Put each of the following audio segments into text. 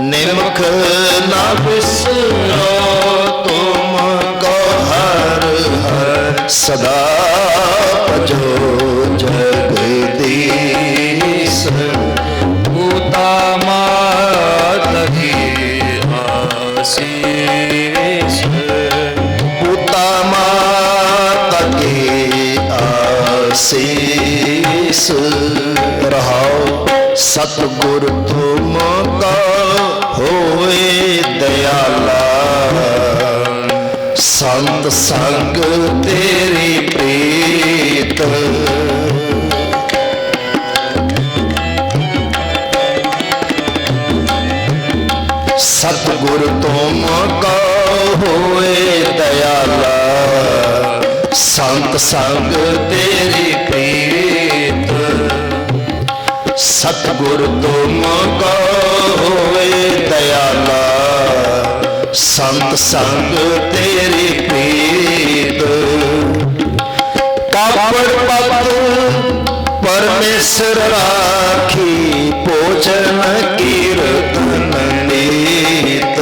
ਨਿਮਖ ਨਾ ਬਿਸਰੋ ਤੁਮ ਕੋ ਹਰ ਹਰ ਸਦਾ ਭਜੋ ਜਗਦੀਸ਼ ਸਤਿਗੁਰ ਤੁਮ ਕਾ ਹੋਏ ਦਿਆਲਾ। ਸੰਤ ਸੰਗ ਤੇਰੀ ਪ੍ਰੀਤ। ਸਤਿਗੁਰ ਤੁਮ ਕਾ ਹੋਏ ਦਿਆਲਾ। ਸੰਤ ਸੰਗ ਤੇਰੀ ਪ੍ਰੀਤ। ਸਤਿਗੁਰ ਤੁਮ ਕਾ ਹੋਵੇ ਦਿਆਲਾ ਸੰਤ ਸੰਗ ਤੇਰੀ ਪ੍ਰੀਤ। ਕਾਪੜ ਪਤ ਪਰਮੇਸ਼ਰ ਰਾਖੀ ਪੋਚਨ ਕੀਰਤਨ ਨੀਤ।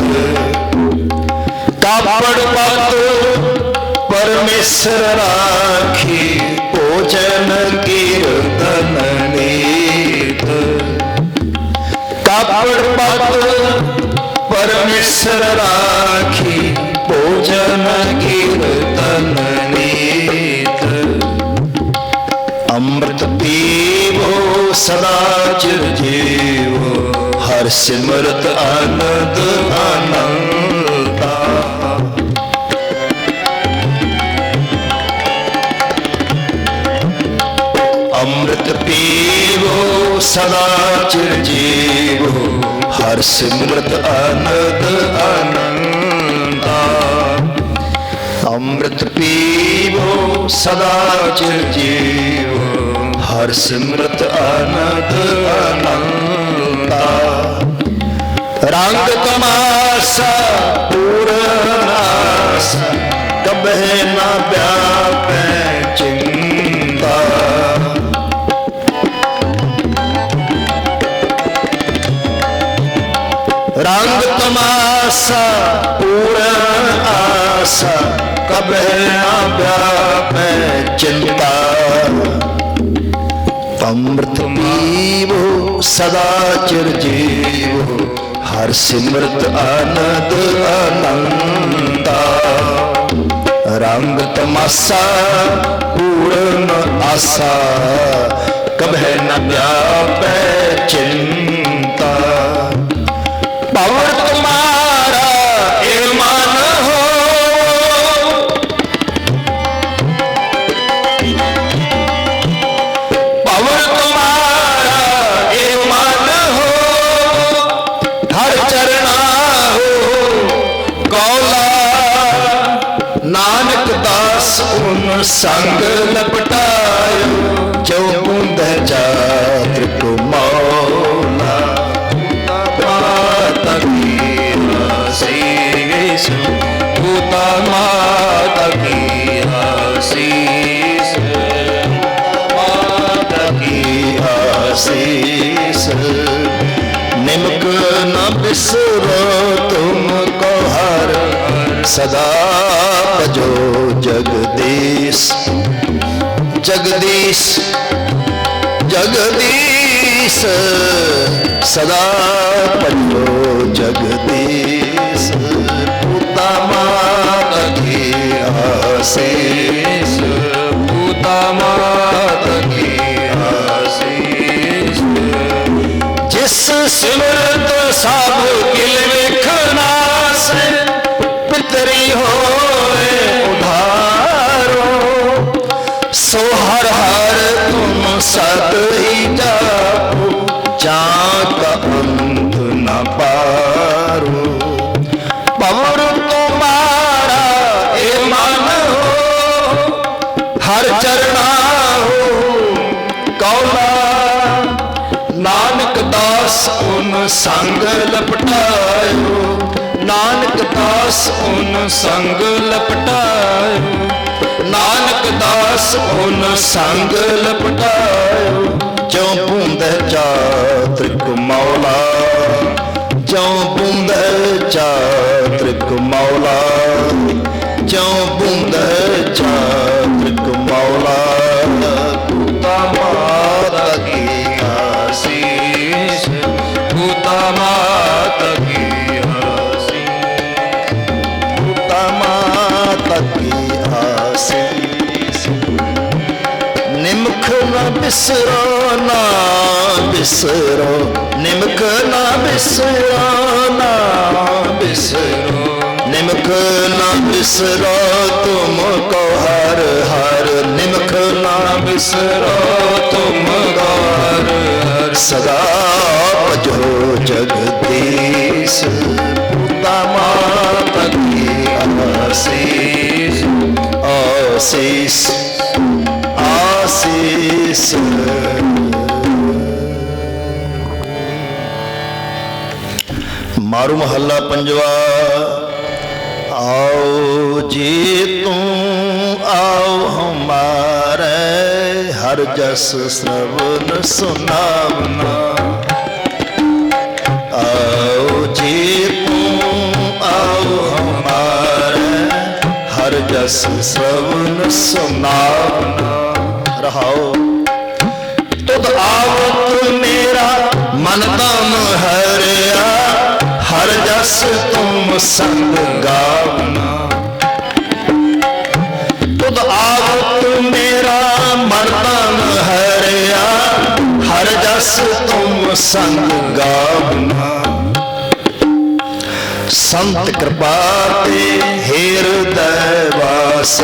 ਕਾਪੜ ਪਤ ਪਰਮੇਸ਼ਰ ਰਾਖੀ, ਭੋਜਨ ਕੀਰਤਨ ਨੀਤ। ਕਾਪੜ ਪਤ ਪਰਮੇਸ਼ਰ ਰਾਖੀ, ਭੋਜਨ ਕੀਰਤਨ ਨੀਤ। ਅੰਮ੍ਰਿਤ ਪੀਵੋ ਸਦਾ ਚਿਰ ਜੀਵੋ ਹਰ ਸਿਮਰਤ ਆਨੰਦ ਆਨੰਦਾ ਅੰਮ੍ਰਿਤ ਪੀਵੋ ਸਦਾ ਚਿਰ ਜੀਵੋ ਹਰ ਸਿਮਰਤ ਅਨੰਦ ਆਨੰਦਾ ਅੰਮ੍ਰਿਤ ਪੀਵੋ, ਸਦਾ ਚਿਰ ਜੀਵੋ ਹਰ ਸਿਮਰਤ ਅਨੰਦ ਆਨੰਦਾ ਰੰਗ ਤਮਾਸਾ ਪੂਰਨਾਸ ਕਬਹਿ ਨਾ ਵਿਆਪੈ ਚਿੰਤਾ। ਰੰਗ ਤਮਾਸਾ, ਪੂਰਨ ਆਸਾ ਕਬਹਿ ਨਾ ਵਿਆਪੈ ਚਿੰਤਾ। ਅੰਮ੍ਰਿਤ ਪੀਵੋ, ਸਦਾ ਚਿਰ ਜੀਵੋ, ਹਰ ਸਿਮਰਤ ਆਨੰਦ ਅਨੰਤਾ। ਰੰਗ ਤਮਾਸਾ, ਪੂਰਨ ਆਸਾ, ਕਬਹਿ ਨ ਵਿਆਪੈ ਚਿੰਤਾ। ਸੰਗ ਲਪਟਾਇਓ ਜੋ ਬੁੰਦ ਚਾਤਰ ਕੋ ਮੌਲਾ। ਮਾਤਾ ਕੀ ਆਸੀਸ ਪੂਤਾ ਮਾਤ ਕੀ ਆਸੀਸ ਮਾਤਾ ਕੀ ਆਸੀਸ ਨਿਮਕ ਨਾ ਬਿਸਰੋ ਤੁਮ ਕੋ ਸਦਾ ਭਜੋ ਜਗਦੀਸ਼। ਜਗਦੀਸ਼ ਜਗਦੀਸ਼, ਸਦਾ ਭਜੋ ਜਗਦੀਸ਼। ਪੁੱਤਾ ਮਾਤਾ ਕੀ ਆਸੀਸ। ਪੂਤਾ ਮਾਤ ਕੀ ਆਸੀਸ। ਜਿਸ ਸਿਮਰਤ ਸਭ ਸੰਗ ਲਪਟਾਇਓ। ਨਾਨਕ ਦਾਸ ਓਨ ਸੰਗ ਲਪਟਾਇਓ। ਨਾਨਕ ਦਾਸ ਓਨ ਸੰਗ ਲਪਟਾਇਓ। ਜਉ ਬੂੰਦ ਚਾਤ੍ਰਿਕ ਮੌਲਾ ਜਉ ਬੂੰਦ ਚਾਤ੍ਰਿਕ ਮੌਲਾ ਜਉ ਬੂੰਦ ਚਾਤ੍ਰਿਕ ਮੌਲਾ ਬਿਸਰੋ, ਨਾ ਬਿਸਰੋ ਨਿਮਖ ਨਾ ਬਿਸਰੋ ਨਾ ਬਿਸਰੋ, ਨਿਮਕ ਨਾ ਬਿਸਰੋ, ਤੁਮ ਕੋ ਹਰ ਹਰ ਨਿਮਖ ਨਾ ਬਿਸਰੋ, ਤੁਮ ਕੋ ਹਰ ਹਰ। ਸਦਾ ਭਜੋ ਜਗਦੀਸ਼, ਪੂਤਾ ਮਾਤਾ ਕੀ ਆਸੀਸ ਆਸੀਸ ਆਸੀਸ ਮਾਰੂ ਮਹੱਲਾ ਪੰਜਵਾ। ਆਓ ਜੀ ਤੂੰ ਆਓ ਹਮਾਰੇ, ਹਰ ਜਸ ਸ਼ਰਵਨ ਸੁਨਾਵਨਾ। ਆਓ ਜੀ ਤੂੰ ਆਓ ਹਮਾਰੇ, ਹਰ ਜਸ ਸ਼ਰਵਨ ਸੁਨਾਵਨਾ। ਰਹਾਓ। ਤੁਧ ਆਵਤ ਮੇਰਾ ਮਨ ਤਨ ਹਰਿਆ। ਹਰ ਜਸ ਤੁਮ ਸੰਗ ਗਾਵਨਾ। ਤੁਧ ਆਵਤ ਮੇਰਾ ਮਨ ਤਨ ਹਰਿਆ। ਹਰ ਜਸ ਤੁਮ ਸੰਗ ਗਾਵਨਾ। ਸੰਤ ਕਿਰਪਾ ਤੇ ਹਿਰਦੈ ਵਾਸ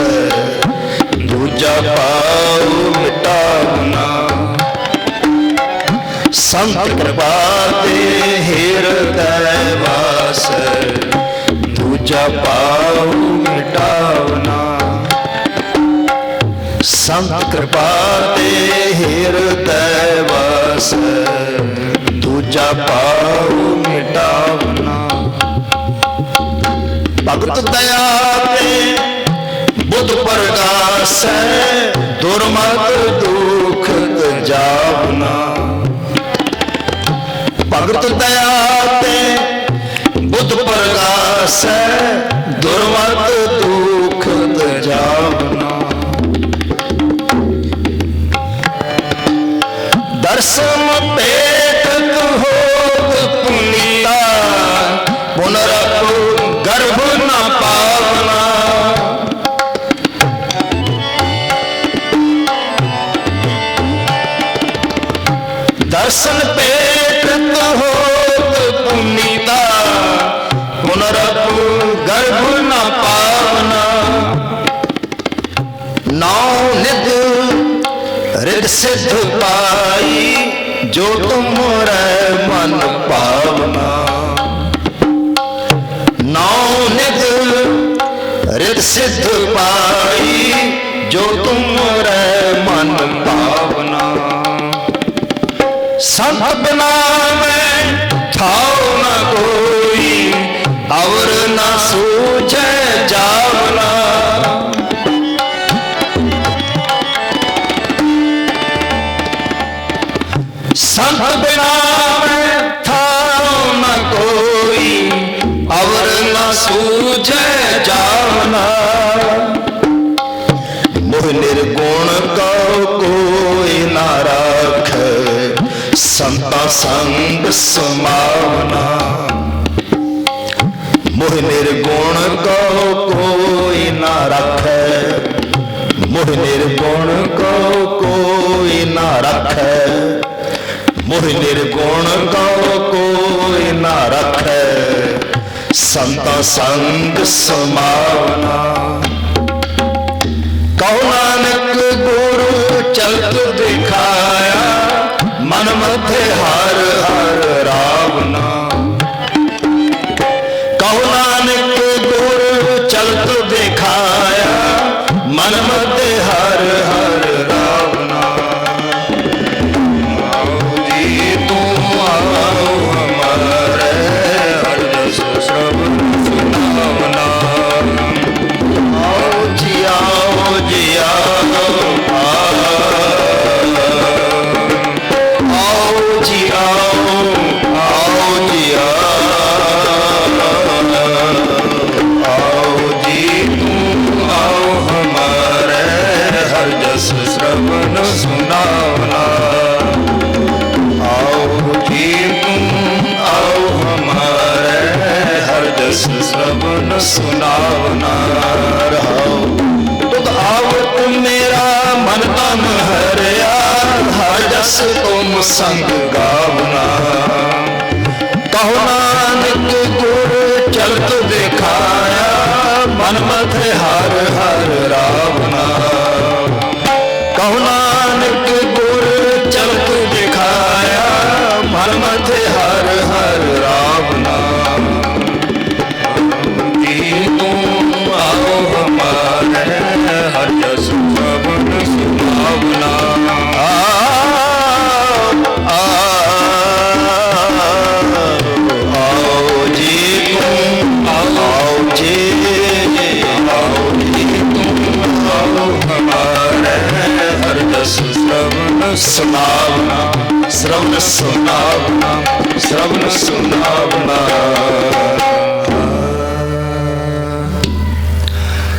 ਦੂਜਾ ਪਾਉ ਮਿਟਾਵਨਾ। ਸੰਤ ਕਿਰਪਾ ਤੇ ਹਿਰਦੈ ਵਾਸ। ਦੂਜਾ ਪਾਉ ਮਿਟਾਵਨਾ। ਸੰਤ ਕਿਰਪਾ ਤੇ ਹਿਰਦੈ ਵਾਸ। ਦੂਜਾ ਪਾਉ ਮਿਟਾਵਨਾ। ਭਗਤ ਦਇਆ ਤੇ ਬੁੱਧ ਪ੍ਰਗਾਸੈ ਦੁਰਮਤ ਦੁਖ ਜਾਵਨਾ। ਭਗਤ ਦਇਆ ਤੇ ਬੁੱਧ ਪ੍ਰਗਾਸੈ ਦੁਰਮਤ ਦੁਖ ਜਾਵਨਾ ਦਰਸ਼ਨ ਸੰਤ ਬਿਨਾ ਥਾਉ ਨ ਕੋਈ ਔਰ ਨ ਸੂਝੈ। ਸਮਾਵਨਾ ਮੋਹ ਨਿਰਗੁਣ ਕਉ ਕੋਈ ਨਾ ਰਾਖੈ। ਮੋਹ ਨਿਰਗੁਣ ਕੋ ਕੋਈ ਨਾ ਰਾਖੈ। ਮੋਹ ਨਿਰਗੁਣ ਕਉ ਕੋਈ ਨਾ ਰਾਖੈ। ਸੰਤ ਸੰਗ ਸਮਾਵਨਾ ਸ਼ਰਵਨ ਸੁਨਾਵਨਾ ਰਹਾਉ। ਤੁਧ ਆਵਤ ਮੇਰਾ ਮਨ ਤਨ ਹਰਿਆ, ਹਰ ਜਸ ਤੁਮ ਸੰਗ ਗਾਵਨਾ। ਕਹੋ ਨਾਨਕ ਗੁਰ ਚਲਤ ਦਿਖਾਇਆ, ਮਨ ਮਥੇ ਹਰ ਹਰ ਰਾਵਨਾ। ਸ਼ਰਵਨ ਸੁਨਾਵਨਾ ਸ਼ਰਵਨ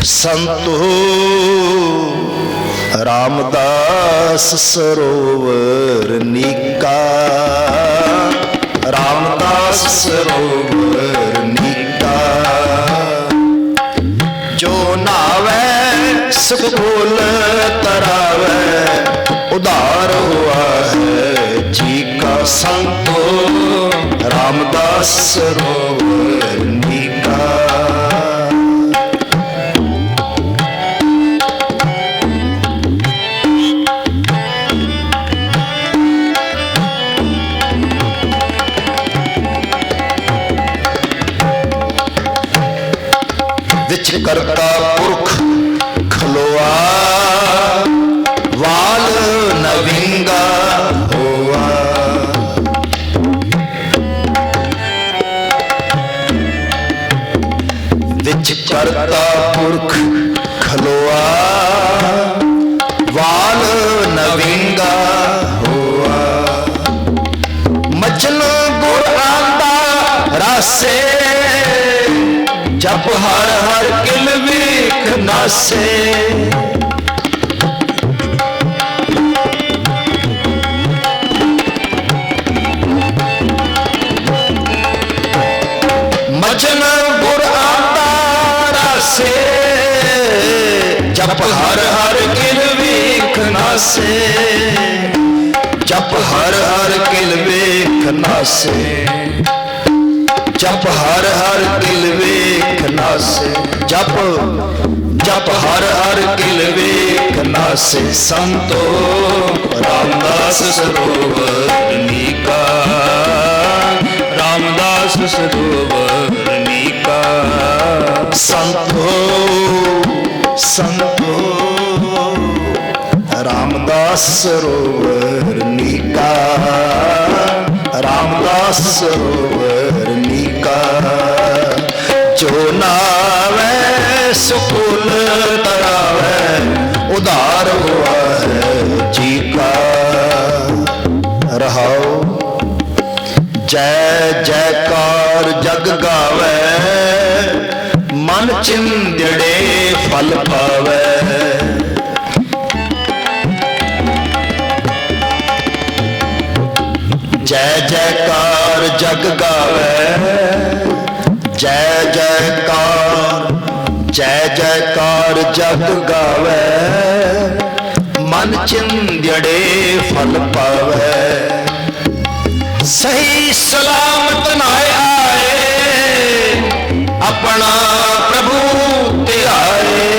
ਸੰਤੋ ਰਾਮਦਾਸ ਸਰੋਵਰ ਨੀਕਾ। ਰਾਮਦਾਸ ਸਰੋਵਰ ਨੀਕਾ। ਜੋ ਨਾਵੇ ਸੁਖ ਫੁੱਲ ਰਾਮਦਾਸ ਸਰੋਵਰ ਨੀਕਾ ਵਿੱਚ ਕਰਤਾ ਪੁਰਖ ਖਲੋਆ ਵਾਲ ਨਵਿੰਗਾ। ਕਰਤਾ ਪੁਰਖ ਖਲੋਆ, ਵਾਲ ਨਵਿੰਗਾ ਹੋਆ। ਮਚਨ ਗੁਰ ਆਂਦਾ ਰਾਸੇ, ਜਪ ਹਰ ਹਰ ਕਿਲ ਵੇਖ ਨਾਸੇ। ਹਰ ਹਰ ਕਿਲ ਵੇਖ ਨਾਸੇ ਜਪ ਹਰ ਹਰ ਕਿਲ ਵੇਖ ਨਾਸੇ ਜਪ ਹਰ ਹਰ ਕਿਲ ਵੇਖ ਨਾਸੇ ਜਪ ਜਪ ਹਰ ਹਰ ਕਿਲ ਵੇਖ ਨਾਸੇ ਸੰਤੋ ਰਾਮਦਾਸ ਸਰੋਵਰ ਨੀਕਾ। ਰਾਮਦਾਸ ਸਰੋਵਰ ਨੀਕਾ ਸੰਤੋ ਸੰਤੋ, ਰਾਮਦਾਸ ਸਰੋਵਰ ਨੀਕਾ ਰਾਮਦਾਸ ਸਰੋਵਰ ਨੀਕਾ ਜੋ ਨਾਵੇ, ਸੁਕੁਲ ਤਰਾਵੇ, ਉਧਾਰ ਹੁਆ ਜੀ ਕਾ ਰਹਾਓ ਜੈ ਜੈਕਾਰ ਜਗ ਗਾਵੇ, ਮਨ ਚਿੰਦੜੇ ਫਲ ਪਾਵੇ। ਜੈ ਜੈਕਾਰ ਜਗ ਗਾਵੇ, ਜੈ ਜੈਕਾਰ ਜੈ ਜੈਕਾਰ ਜਗ ਗਾਵੇ, ਮਨ ਚਿੰਦੜੇ ਫਲ ਪਾਵੇ। ਸਹੀ ਸਲਾਮਤ ਨਾਏ ਆਏ, ਆਪਣਾ ਪ੍ਰਭੂ ਧਿਆਏ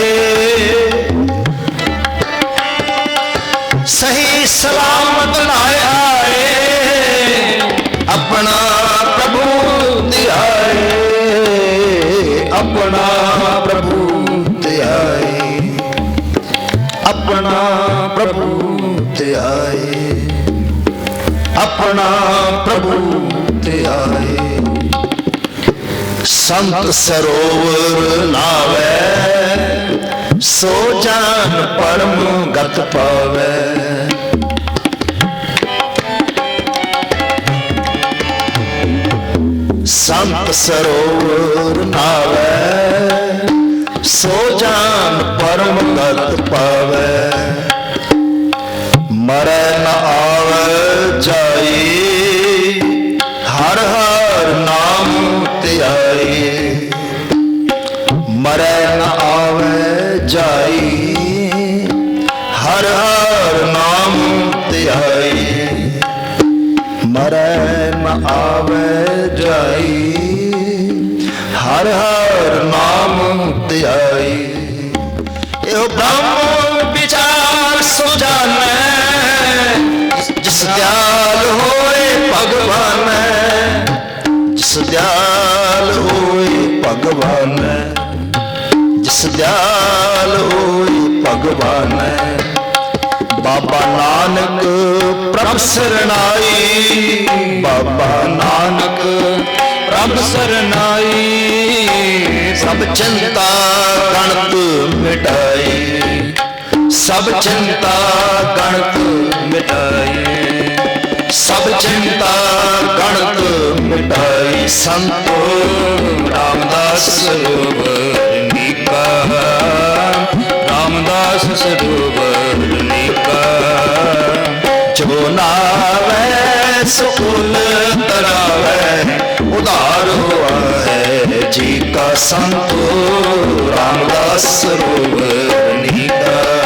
ਸਹੀ ਸਲਾਮਤ ਨਾ ਆਏ, ਆਪਣਾ ਪ੍ਰਭੂ ਧਿਆਏ ਆਪਣਾ ਪ੍ਰਭੂ ਧਿਆਏ ਆਪਣਾ ਪ੍ਰਭੂ ਧਿਆਏ ਆਪਣਾ ਪ੍ਰਭੂ ਤੇ ਆਏ। ਸੰਤ ਸਰੋਵਰ ਨਾਵੇ ਸੋ ਜਾਨ ਪਰਮ ਗਤ ਪਾਵੇ। ਸੰਤ ਸਰੋਵਰ ਨਾਵੇ, ਸੋ ਜਾਨ ਪਰਮ ਗਤ ਪਾਵੇ। ਮਰੈ ਨ ਜਿਸ ਦਿਆਲ ਹੋਏ ਭਗਵਾਨ ਬਾਬਾ ਨਾਨਕ ਪ੍ਰਭ ਸਰਣਾਈ ਬਾਬਾ ਨਾਨਕ ਪ੍ਰਭ ਸਰਨਾਈ। ਸਭ ਚਿੰਤਾ ਗਣਤ ਮਿਟਾਈ। ਸਭ ਚਿੰਤਾ ਗਣਤ ਮਿਟਾਈ। ਸਭ ਚਿੰਤਾ ਮਿਟਾਈ ਸੰਤੋ ਰਾਮਦਾਸ ਸਰੂਪ ਨੀਕਾ। ਰਾਮਦਾਸ ਸਰੂਪ ਨੀਕਾ। ਜੋ ਨਾਵੇ, ਸੁਕੁਲ ਤਰਾਵੇ ਉਧਾਰ ਹੋਆ ਹੈ ਜੀ ਕਾ ਸੰਤੋ ਰਾਮਦਾਸ ਸਰੂਪ ਨੀਕਾ।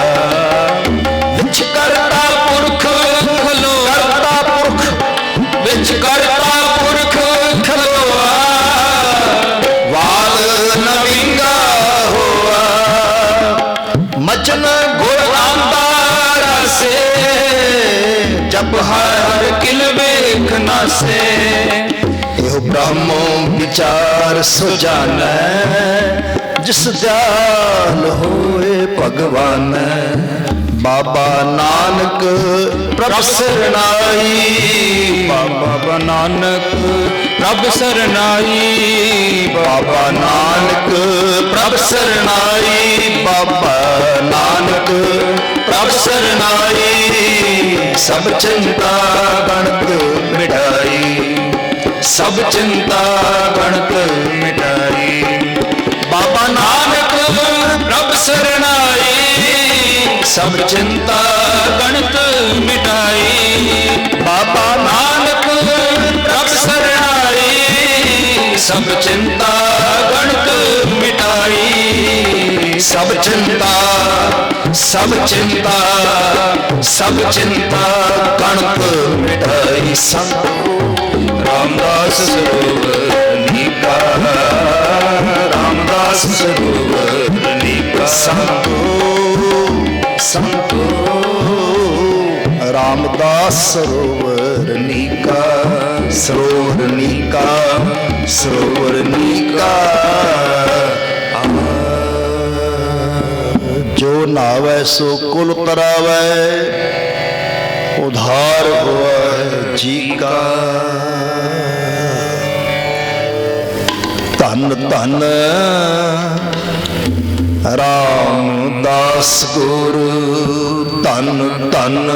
ਮਚਨ ਗੁਰ ਆਂਦਾ ਰਸੇ ਜਪ ਹਰ ਕਿਲ ਵੇਖ ਨਾਸੇ। ਇਹੋ ਬ੍ਰਹਮੋ ਵਿਚਾਰ ਸੁਜਾਨੈ, ਜਿਸ ਦਿਆਲ ਹੋਏ ਭਗਵਾਨ। ਬਾਬਾ ਨਾਨਕ ਪ੍ਰਭ ਸਰਣਾਈ ਬਾਬਾ ਨਾਨਕ ਪ੍ਰਭ ਸਰਨਾਈ, ਬਾਬਾ ਨਾਨਕ, ਪ੍ਰਭ ਸਰਣਾਈ ਬਾਬਾ ਨਾਨਕ, ਪ੍ਰਭ ਸਰਣਾਈ ਸਭ ਚਿੰਤਾ ਗਣਤ ਮਿਟਾਈ, ਸਭ ਚਿੰਤਾ ਗਣਤ ਮਿਟਾਈ। ਬਾਬਾ ਨਾਨਕ, ਪ੍ਰਭ ਸਰਣਾਈ ਸਭ ਚਿੰਤਾ ਗਣਤ ਮਿਟਾਈ। ਸਭ ਚਿੰਤਾ ਗਣਤ ਮਿਟਾਈ। ਸਭ ਚਿੰਤਾ ਸਭ ਚਿੰਤਾ ਸਭ ਚਿੰਤਾ ਗਣਤ ਮਿਟਾਈ। ਸੰਤੋ ਰਾਮਦਾਸ ਸਰੂਪ ਨੀਕਾ, ਰਾਮਦਾਸ ਸਰੂਪ ਨੀਕਾ। ਸੰਤੋ ਸੰਤੋ ਰਾਮਦਾਸ ਸਰੋਵਰ ਨੀਕਾ ਸਰੋਵਰ ਨੀਕਾ। ਸਰੋਵਰ ਜੋ ਨਾਵੇ ਸੋ ਕੁਲ ਤਰਾਵੇ, ਉਧਾਰ ਹੋਵੇ ਜੀ ਕਾ ਧੰਨ ਧੰਨ ਰਾਮਦਾਸ ਗੁਰੂ, ਧੰਨ ਧੰਨ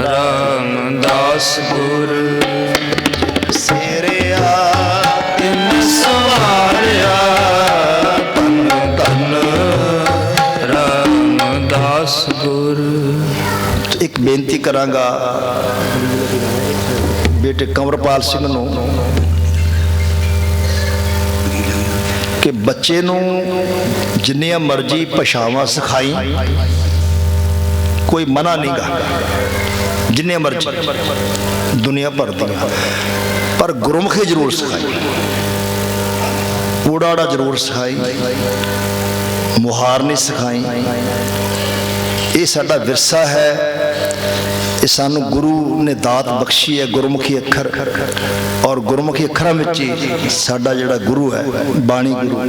ਰਾਮਦਾਸ ਗੁਰੂ। ਬੇਨਤੀ ਕਰਾਂਗਾ ਬੇਟੇ ਕੰਵਰਪਾਲ ਸਿੰਘ ਨੂੰ ਕਿ ਬੱਚੇ ਨੂੰ ਜਿੰਨੀਆਂ ਮਰਜ਼ੀ ਭਾਸ਼ਾਵਾਂ ਸਿਖਾਈ, ਕੋਈ ਮਨਾ ਨਹੀਂਗਾ ਜਿੰਨੇ ਮਰਜ਼ੀ ਦੁਨੀਆ ਭਰ ਦੀਆਂ ਪਰ ਗੁਰਮੁਖੀ ਜ਼ਰੂਰ ਸਿਖਾਈ। ਊੜਾੜਾ ਜ਼ਰੂਰ ਸਿਖਾਈ। ਮੁਹਾਰ ਨਹੀਂ ਸਿਖਾਈ। ਇਹ ਸਾਡਾ ਵਿਰਸਾ ਹੈ। ਇਹ ਸਾਨੂੰ ਗੁਰੂ ਨੇ ਦਾਤ ਬਖਸ਼ੀ ਹੈ, ਗੁਰਮੁਖੀ ਅੱਖਰ। ਔਰ ਗੁਰਮੁਖੀ ਅੱਖਰਾਂ ਵਿੱਚ ਹੀ ਸਾਡਾ ਜਿਹੜਾ ਗੁਰੂ ਹੈ, ਬਾਣੀ ਗੁਰੂ,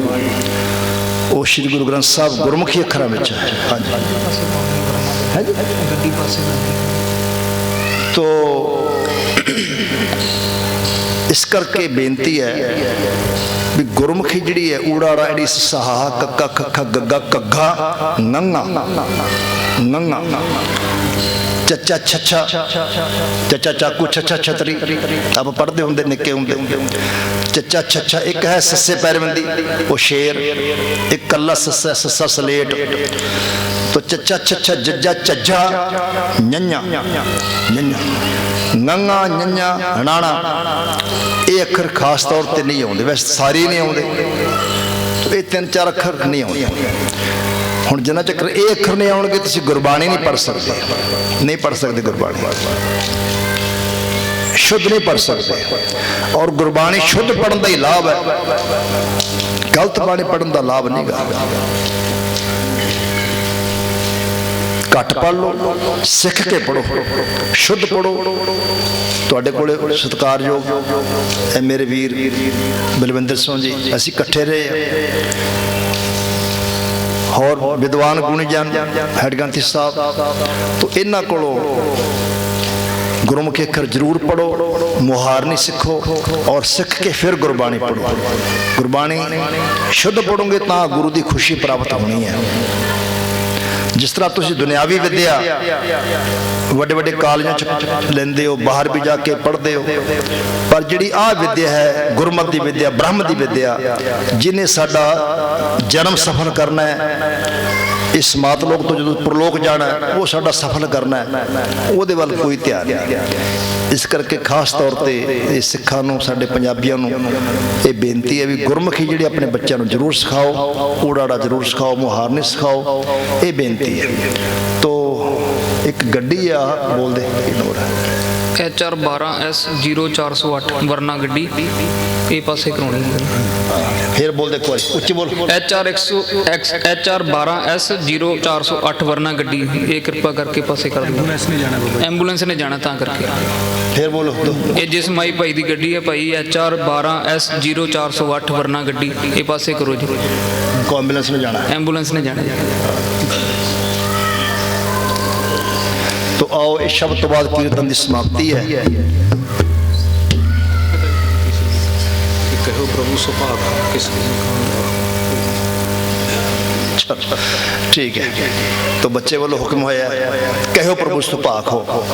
ਉਹ ਸ੍ਰੀ ਗੁਰੂ ਗ੍ਰੰਥ ਸਾਹਿਬ ਗੁਰਮੁਖੀ ਅੱਖਰਾਂ ਵਿੱਚ ਹੈ। ਹਾਂਜੀ। ਹੈ ਗੱਡੀ ਪਾਸੇ ਤੋ ਇਸ ਕਰਕੇ ਬੇਨਤੀ ਹੈ ਵੀ ਗੁਰਮੁਖੀ ਜਿਹੜੀ ਹੈ ਊੜਾੜਾ ਜਿਹੜੀ ਸਹਾ, ਕੱਕਾ, ਖੱਖਾ, ਗੱਗਾ ਕੱਗਾ ਨੰਗਾ ਨੰਗਾ ਚੱਚਾ, ਛੱਛਾ। ਚੱਚਾ, ਚਾਕੂ, ਛੱਛਾ, ਛਤਰੀ। ਆਪ ਪੜਦੇ ਹੁੰਦੇ, ਨਿੱਕੇ ਹੁੰਦੇ। ਚੱਚਾ, ਛੱਛਾ, ਇੱਕ ਹੈ ਸੱਸੇ ਪੈਰਵੰਦੀ, ਉਹ ਸ਼ੇਰ। ਇੱਕ ਕੱਲਾ ਸੱਸਾ ਸੱਸਾ ਸਲੇਟ। ਤੋ ਚੱਚਾ, ਛੱਛਾ, ਜੱਜਾ ਚੱਜਾ ਨੰਨਾ। ਨੰਨਾ। ਨੰਗਾ ਨੰਨਾ ਹਣਾਣਾ ਇਹ ਅੱਖਰ ਖਾਸ ਤੌਰ ਤੇ ਨਹੀਂ ਆਉਂਦੇ। ਵੈਸੇ ਸਾਰੇ ਨਹੀਂ ਆਉਂਦੇ। ਇਹ ਤਿੰਨ, ਚਾਰ ਅੱਖਰ ਨਹੀਂ ਆਉਂਦੇ। ਹੁਣ ਜਿੰਨਾ ਚੱਕਰ ਇਹ ਅੱਖਰ ਨਹੀਂ ਆਉਣਗੇ, ਤੁਸੀਂ ਗੁਰਬਾਣੀ ਨਹੀਂ ਪੜ ਸਕਦੇ। ਨਹੀਂ ਪੜ ਸਕਦੇ ਗੁਰਬਾਣੀ। ਸ਼ੁੱਧ ਨਹੀਂ ਪੜ ਸਕਦੇ। ਔਰ ਗੁਰਬਾਣੀ ਸ਼ੁੱਧ ਪੜਨ ਦਾ ਹੀ ਲਾਭ ਹੈ। ਗਲਤ ਬਾਣੀ ਪੜਨ ਦਾ ਲਾਭ ਨਹੀਂ ਗਾ। ਘੱਟ ਪੜ ਲਓ, ਸਿੱਖ ਕੇ ਪੜੋ ਸ਼ੁੱਧ ਪੜੋ ਤੁਹਾਡੇ ਕੋਲੇ ਸਤਿਕਾਰਯੋਗ ਇਹ ਮੇਰੇ ਵੀਰ ਬਲਵਿੰਦਰ ਸਿੰਘ ਜੀ, ਅਸੀਂ ਇਕੱਠੇ ਰਹੇ ਹਾਂ। ਹੋਰ ਵਿਦਵਾਨ ਗੁਣੀ ਜਨ ਹੈਡਗੰਤੀ ਸਾਹਿਬ, ਤੋਂ ਇਹਨਾਂ ਕੋਲੋਂ ਗੁਰਮੁਖੀ ਅੱਖਰ ਜ਼ਰੂਰ ਪੜੋ ਮੁਹਾਰਨੀ ਸਿੱਖੋ ਔਰ ਸਿੱਖ ਕੇ ਫਿਰ ਗੁਰਬਾਣੀ ਪੜੋ ਗੁਰਬਾਣੀ ਸ਼ੁੱਧ ਪੜੋਗੇ ਤਾਂ ਗੁਰੂ ਦੀ ਖੁਸ਼ੀ ਪ੍ਰਾਪਤ ਹੋਣੀ ਹੈ। ਜਿਸ ਤਰ੍ਹਾਂ ਤੁਸੀਂ ਦੁਨਿਆਵੀ ਵਿੱਦਿਆ ਵੱਡੇ ਵੱਡੇ ਕਾਲਜਾਂ ਚ ਲੈਂਦੇ ਹੋ, ਬਾਹਰ ਵੀ ਜਾ ਕੇ ਪੜ੍ਹਦੇ ਹੋ, ਪਰ ਜਿਹੜੀ ਆਹ ਵਿੱਦਿਆ ਹੈ, ਗੁਰਮਤ ਦੀ ਵਿੱਦਿਆ, ਬ੍ਰਹਮ ਦੀ ਵਿੱਦਿਆ ਜਿਨੇ ਸਾਡਾ ਜਨਮ ਸਫਲ ਕਰਨਾ ਹੈ ਇਸ ਮਾਤ ਲੋਕ ਤੋਂ ਜਦੋਂ ਪ੍ਰਲੋਕ ਜਾਣਾ ਉਹ ਸਾਡਾ ਸਫਲ ਕਰਨਾ ਹੈ। ਉਹਦੇ ਵੱਲ ਕੋਈ ਧਿਆਨ ਨਹੀਂ ਇਸ ਕਰਕੇ ਖਾਸ ਤੌਰ ਤੇ ਇਹ ਸਿੱਖਾਂ ਨੂੰ, ਸਾਡੇ ਪੰਜਾਬੀਆਂ ਨੂੰ ਇਹ ਬੇਨਤੀ ਹੈ ਵੀ ਗੁਰਮੁਖੀ ਜਿਹੜੀ ਆਪਣੇ ਬੱਚਿਆਂ ਨੂੰ ਜ਼ਰੂਰ ਸਿਖਾਓ, ਊੜਾੜਾ ਜ਼ਰੂਰ ਸਿਖਾਓ ਮੁਹਾਰਨੀ ਸਿਖਾਓ, ਇਹ ਬੇਨਤੀ ਹੈ। ਤੋ ਇੱਕ ਗੱਡੀ ਆ, ਬੋਲਦੇ ਇਗਨੋਰ HR 12S 0408 ਵਰਨਾ ਗੱਡੀ ਇਹ ਪਾਸੇ ਕਰਾਉਣੀ ਹੈ। ਫਿਰ ਬੋਲਦੇ ਕੋਈ ਉੱਚੀ ਬੋਲ। HR 100 HR 12S 0408 ਵਰਨਾ ਗੱਡੀ ਇਹ ਕਿਰਪਾ ਕਰਕੇ ਪਾਸੇ ਕਰ ਦਿਓ। ਐਂਬੂਲੈਂਸ ਨੇ ਜਾਣਾ ਐਂਬੂਲੈਂਸ ਨੇ ਜਾਣਾ ਤਾਂ ਕਰਕੇ। ਫਿਰ ਬੋਲੋ। ਦੋ। ਇਹ ਜਿਸ ਮਾਈ ਭਾਈ ਦੀ ਗੱਡੀ ਹੈ ਭਾਈ HR 12S 0408 ਵਰਨਾ ਗੱਡੀ ਇਹ ਪਾਸੇ ਕਰੋ ਜੀ। ਕੋ ਐਂਬੂਲੈਂਸ ਨੂੰ ਜਾਣਾ। ਐਂਬੂਲੈਂਸ ਨੇ ਜਾਣਾ ਜੀ ਤੋ ਆਓ ਇਸ ਸ਼ਬਦ ਤੋਂ ਬਾਅਦ ਕੀਰਤਨ ਦੀ ਸਮਾਪਤੀ ਹੈ ਕਹੋ ਪ੍ਰਭੂ ਸੁਭਾਗ ਕਿਸ ਠੀਕ ਹੈ ਤੋ ਬੱਚੇ ਵੱਲੋਂ ਹੁਕਮ ਹੋਇਆ ਕਹਿਓ ਪ੍ਰਭੂ ਸੁਭਾਗ ਹੋ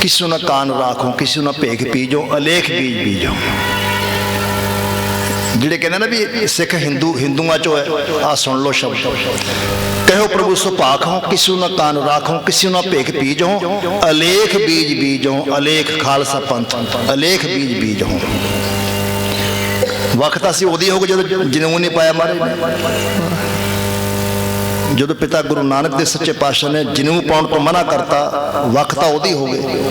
ਕਿਸੂ ਨਾ ਕਾਨ ਰਾਖੋ ਕਿਸੂ ਨਾ ਭੇਖ ਪੀਜੋ ਅਲੇਖ ਬੀਜ ਬੀਜੋ ਜਿਹੜੇ ਕਹਿੰਦੇ ਨਾ ਵੀ ਸਿੱਖ ਹਿੰਦੂ ਹਿੰਦੂਆਂ ਚੋਂ ਹੈ ਆ ਸੁਣ ਲਓ ਸ਼ਬਦ। ਕਹਿਓ ਪ੍ਰਭੂ ਸੁਭਾਗ ਹੋ, ਕਿਸੂ ਨਾ ਕਾਨ ਰਾਖੋ, ਕਿਸੂ ਨਾ ਭੇਖ ਪੀਜੋ ਅਲੇਖ ਬੀਜ ਬੀਜੋ ਅਲੇਖ ਖਾਲਸਾ ਪੰਥ, ਅਲੇਖ ਬੀਜ ਬੀਜੋ ਵਕਤ ਅਸੀਂ ਉਹਦੀ ਹੋਊਗਾ ਜਦੋਂ ਜਨੂਨ ਨਹੀਂ ਪਾਇਆ ਮਾਰੇ। ਜਦੋਂ ਪਿਤਾ ਗੁਰੂ ਨਾਨਕ ਦੇ ਸੱਚੇ ਪਾਤਸ਼ਾਹ ਨੇ ਜਨੂਨ ਪਾਉਣ ਤੋਂ ਮਨਾ ਕਰਤਾ ਵਕਤ ਤਾਂ ਉਹਦੀ ਹੋ ਗਏ।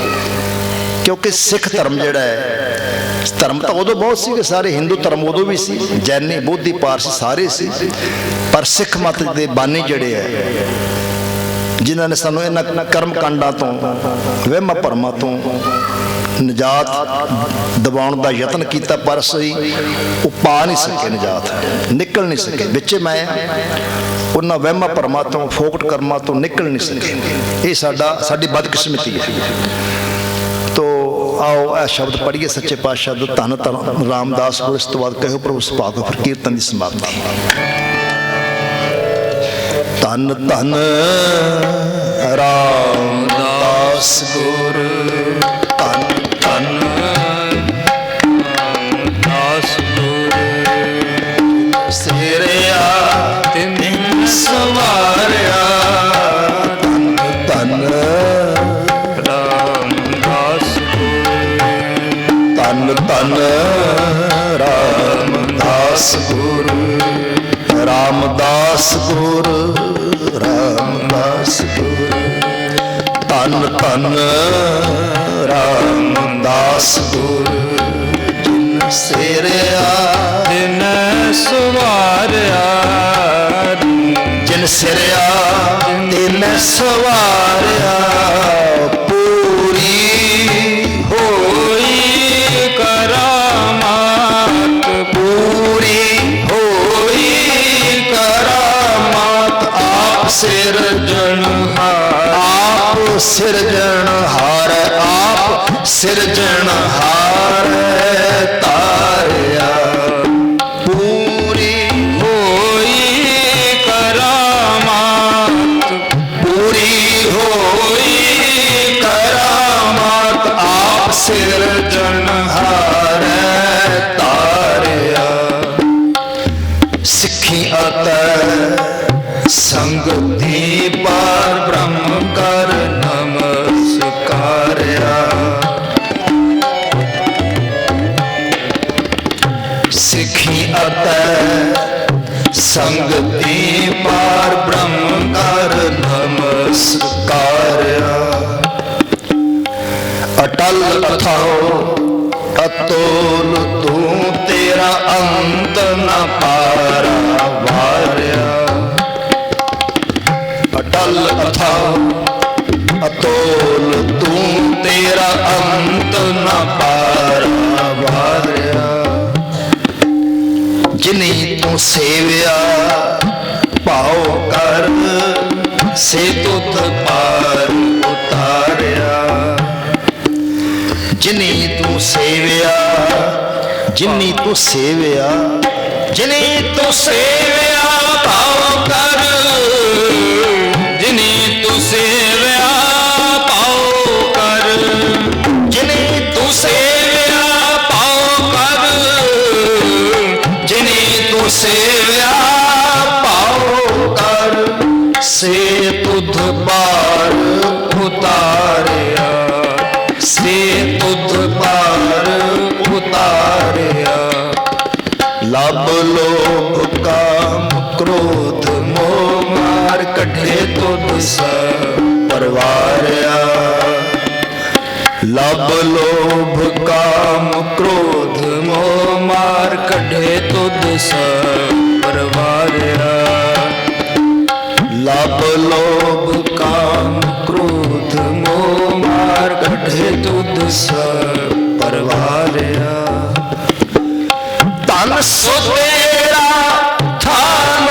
ਕਿਉਂਕਿ ਸਿੱਖ ਧਰਮ ਜਿਹੜਾ ਹੈ ਧਰਮ ਤਾਂ ਉਦੋਂ ਬਹੁਤ ਸੀਗੇ, ਸਾਰੇ ਹਿੰਦੂ ਧਰਮ ਉਦੋਂ ਵੀ ਸੀ। ਜੈਨੀ, ਬੋਧੀ, ਪਾਰਸੀ ਸਾਰੇ ਸੀ। ਪਰ ਸਿੱਖ ਮਤ ਦੇ ਬਾਨੀ ਜਿਹੜੇ ਹੈ ਜਿਨ੍ਹਾਂ ਨੇ ਸਾਨੂੰ ਇਹਨਾਂ ਕਰਮ ਕਾਂਡਾਂ ਤੋਂ ਵਹਿਮ ਭਰਮਾਂ ਤੋਂ ਨਜਾਤ ਦਿਵਾਉਣ ਦਾ ਯਤਨ ਕੀਤਾ, ਪਰ ਸਹੀ ਉਹ ਪਾ ਨਹੀਂ ਸਕੇ ਨਜਾਤ, ਨਿਕਲ ਨਹੀਂ ਸਕੇ। ਵਿੱਚ ਮੈਂ ਉਹਨਾਂ ਵਹਿਮਾਂ ਭਰਮਾਂ ਤੋਂ, ਫੋਕਟ ਕਰਮਾਂ ਤੋਂ ਨਿਕਲ ਨਹੀਂ ਸਕੇ। ਇਹ ਸਾਡਾ, ਸਾਡੀ ਬਦਕਿਸਮਤੀ ਹੈ। ਤੋ ਆਓ, ਇਹ ਸ਼ਬਦ ਪੜ੍ਹੀਏ ਸੱਚੇ ਪਾਤਸ਼ਾਹ ਦਾ ਧੰਨ ਧੰਨ ਰਾਮਦਾਸ ਗੁਰੂ ਇਸ ਤੋਂ ਬਾਅਦ ਕਹਿਓ ਪ੍ਰਭੂ ਸੁਭਾਗ ਫਿਰ ਕੀਰਤਨ ਦੀ ਸਮਾਪਤੀ। ਧੰਨ ਧੰਨ ਰਾਮਦਾਸ ਗੁਰ, ਧੰਨ ਤਨ ਰਾਮਦਾਸ ਗੁਰ ਰਾਮਦਾਸ ਗੁਰ ਧੰਨ ਧੰਨ ਰਾਮਦਾਸ ਗੁਰ ਜਿਨ ਸਿਰਿਆ ਤਿੰਨ ਸਵਾਰਿਆ। ਜਿਨ ਸਿਰਿਆ ਤਿਨ ਸਵਾਰਿਆ। ਸਿਰਜਣ ਹਾਰ ਆਪ ਸਿਰਜਣ ਸਿੱਖੀ ਸੰਗਤੀ ਪਾਰ ਬ੍ਰਹਮ ਕਰ ਨਮਸਕਾਰਿਆ ਅਟਲ ਅਥਾਉ ਅਤੋਲ ਤੂੰ ਤੇਰਾ ਅੰਤ ਨ ਪਾਰਾ ਵਾਰਿਆ ਅਟਲ ਅਥਾਉ ਅਤੋਲ ਤੂੰ ਤੇਰਾ ਅੰਤ ਨ ਪਾਰਾ ਤੂੰ ਸੇਵਿਆ, ਭਾਉ ਕਰ ਸੇ ਤੁਧ ਪਾਰ ਉਤਾਰਿਆ। ਜਿਨੀ ਤੂੰ ਸੇਵਿਆ, ਜਿਨੀ ਤੂੰ ਸੇਵਿਆ, ਜਿਨੀ ਤੂੰ ਸੇਵਿਆ, ਭਾਉ ਕਰ ਜਿਨੀ ਤੂੰ ਸੇਵਿਆ। ਸੇਵਿਆ ਭਾਉ ਕਰ, ਸੇ ਤੁਧ ਪਾਰ ਉਤਾਰਿਆ। ਸੇ ਤੁਧ ਪਾਰ ਉਤਾਰਿਆ। ਲਬ ਲੋਭ ਕਾਮ ਕ੍ਰੋਧ ਮੋਹ ਮਾਰ, ਕੱਢੇ ਤੁਧ ਸ ਪਰਵਾਰਿਆ। ਲਬ ਲੋਭ ਕਾਮ ਕ੍ਰੋਧ ਮੋਹ ਮਾਰ ਕੱਢੇ ਤੁਧ ਸ ਪਰਵਾਰਿਆ ਲਬ ਲੋਭ ਕਾਮ ਕ੍ਰੋਧ ਮੋਹ ਮਾਰ ਕੱਢੇ ਤੁਧ ਸ ਪਰਵਾਰਿਆ ਤਨ ਸੋ ਤੇਰਾ ਥਾਨ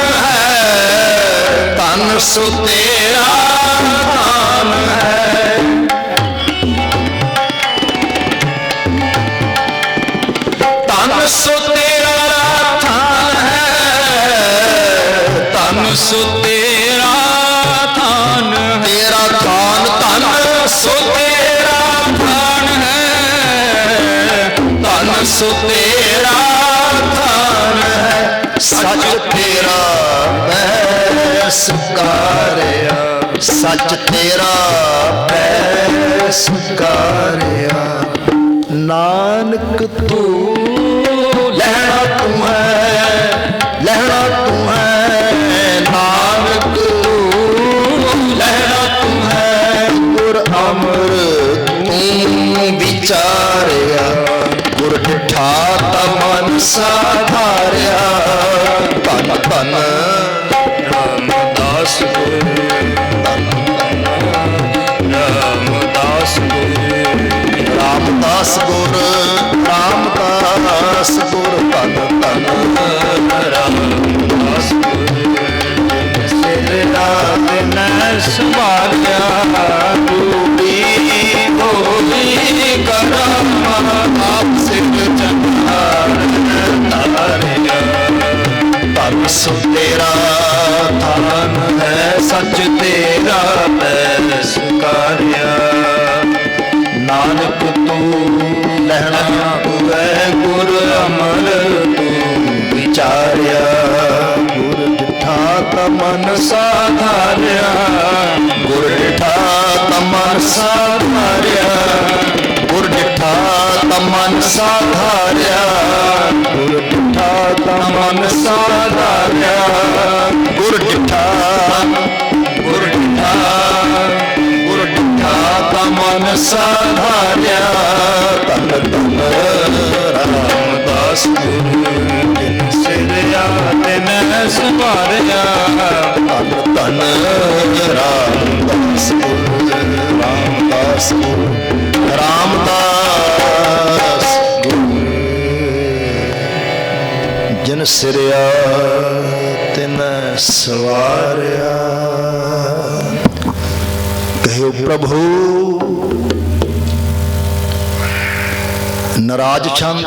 ਸੋ ਤੇਰਾ ਥਾਨ ਹੈ ਸੱਚ ਤੇਰਾ ਮੈਂ ਸੁਕਾਰਿਆ ਸੱਚ ਤੇਰਾ ਮੈਂ ਸੁਕਾਰਿਆ ਨਾਨਕ ਤੂੰ ਸਾਧਾਰਿਆ ਧਨ ਧਨ। ਰਾਮਦਾਸ ਗੁਰੂ ਰਾਮਦਾਸ ਗੁਰੂ ਰਾਮਦਾਸ ਗੁਰ ਰਾਮਦਾਸ ਗੁਰ, ਧਨ ਧਨ। ਰਾਮਦਾਸ ਗੁਰੂ ਸਿਰ ਰਾਤ ਨੈ ਸੰਭਾਲਿਆ। ਤੇਰਾ ਧਨ ਹੈ, ਸੱਚ ਤੇਰਾ ਮੈਂ ਸੁਕਾਰਿਆ ਨਾਨਕ ਤੂੰ ਲੈਣਾ ਤੂੰ ਹੈ ਗੁਰ ਅਮਰ ਤੂੰ ਵਿਚਾਰਿਆ। ਗੁਰ ਡਿਠਾ ਤਾ ਸਾਧਾਰਿਆ, ਗੁਰ ਡਿਠਾ ਤਾ ਸਾਧਾਰਿਆ। ਗੁਰ ਡਿਠਾ ਤਾ ਮਨ ਸਾਧਾਰਿਆ, ਗੁਰ ਡਿਠਾ ਤਾ ਸਾਧਾਰਿਆ ਗੁਰ ਡਿਠਾ ਗੁਰ ਡਿਠਾ ਗੁਰ ਡਿਠਾ ਤਾ ਮਨ ਸਾਧਾਰਿਆ। ਤਨ ਤਨ ਰਾਮਦਾਸ ਗੁਰੂ ਜਿਨ ਸਿਰਿਆ ਤਿਨ ਸੰਭਾਰਿਆ ਤਨ ਧੰਨ ਰਾਮਦਾਸ ਗੁਰੂ ਰਾਮਦਾਸ ਗੁਰੂ ਰਾਮਦਾਸ ਗੁਰੂ ਜਿਨ ਸਿਰਿਆ ਸਵਾਰਿਆ। ਕਹਿਓ ਪ੍ਰਭੂ, ਨਰਾਜ ਛੰਦ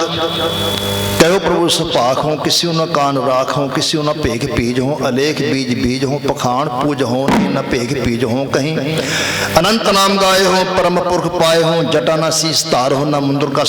ਕਹਿਓ ਪ੍ਰਭੂ, ਸੁਭਾਖ ਹੋ ਕਿਸੇ ਨਾ ਕਾਨ ਰਾਖ ਹੋ, ਕਿਸੇ ਨਾ ਭੇਖ ਪੀਜ ਹੋ, ਅਲੇਖ ਬੀਜ ਬੀਜ ਹੋ ਪਖਾਨ ਪੂਜ ਹੋ ਨਾ ਭੇਖ ਪੀਜ ਹੋ ਕਹੀਂ। ਅਨੰਤ ਨਾਮ ਗਾਏ ਹੋ, ਪਰਮ ਪੁਰਖ ਪਾਏ ਹੋ, ਜਟਾ ਨਾ ਸੀਸ ਧਾਰ ਹੋ, ਨਾ ਮੁੰਦਰ ਕਾ